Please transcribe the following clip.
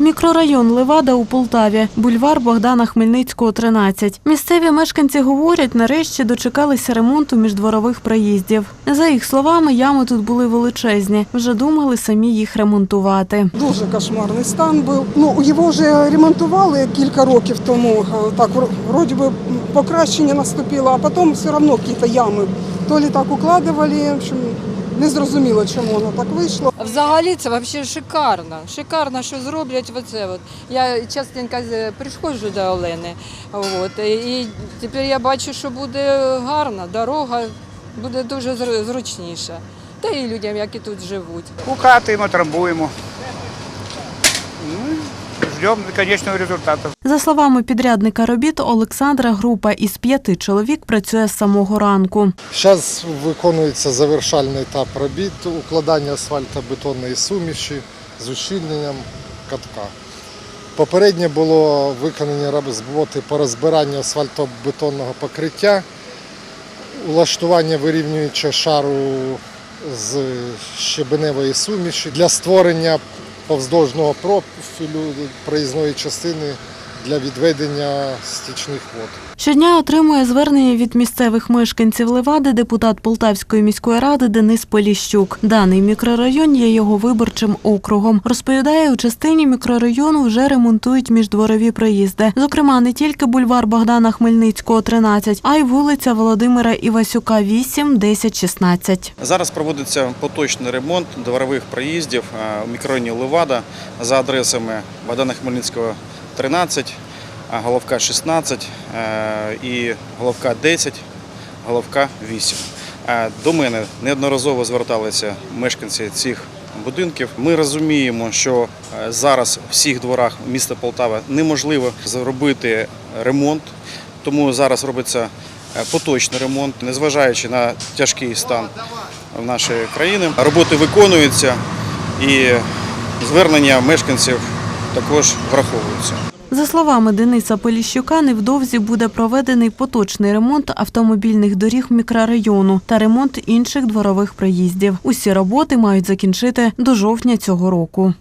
Мікрорайон Левада у Полтаві, бульвар Богдана Хмельницького, 13. Місцеві мешканці говорять, нарешті дочекалися ремонту міждворових проїздів. За їх словами, ями тут були величезні. Вже думали самі їх ремонтувати. Дуже кошмарний стан був. Ну його вже ремонтували кілька років тому. Е, Так вроді би покращення наступило, а потім все одно якісь ями. То лі так укладували, в общем, не зрозуміло, чому воно так вийшло. Взагалі це взагалі шикарно. Шикарно, що зроблять оце. От. Я частенько з- приходжу до Олени. От, і тепер я бачу, що буде гарна дорога, буде дуже зручніша. Та і людям, які тут живуть. Укатуємо, трамбуємо. Ждемо конечного результату. За словами підрядника робіт Олександра, група із п'яти чоловік працює з самого ранку. Зараз виконується завершальний етап робіт укладання асфальтобетонної суміші з ущільненням катка. Попередньо було виконані роботи по розбиранню асфальтобетонного покриття, улаштування вирівнюючого шару з щебеневої суміші для створення повздовжного профілю проїзної частини для відведення стічних вод. Щодня отримує звернення від місцевих мешканців Левади депутат Полтавської міської ради Денис Поліщук. Даний мікрорайон є його виборчим округом. Розповідає, у частині мікрорайону вже ремонтують міждворові проїзди. Зокрема, не тільки бульвар Богдана Хмельницького, 13, а й вулиця Володимира Івасюка, 8, 10, 16. Зараз проводиться поточний ремонт дворових проїздів у мікрорайоні Левада за адресами Богдана Хмельницького 13, Головка 16 е, і Головка 10, Головка 8. Е, До мене неодноразово зверталися мешканці цих будинків. Ми розуміємо, що е, зараз в всіх дворах міста Полтава неможливо зробити ремонт, тому зараз робиться поточний ремонт, незважаючи на тяжкий стан нашої країни. Роботи виконуються і звернення мешканців також враховуються. За словами Дениса Поліщука, невдовзі буде проведений поточний ремонт автомобільних доріг мікрорайону та ремонт інших дворових проїздів. Усі роботи мають закінчити до жовтня цього року.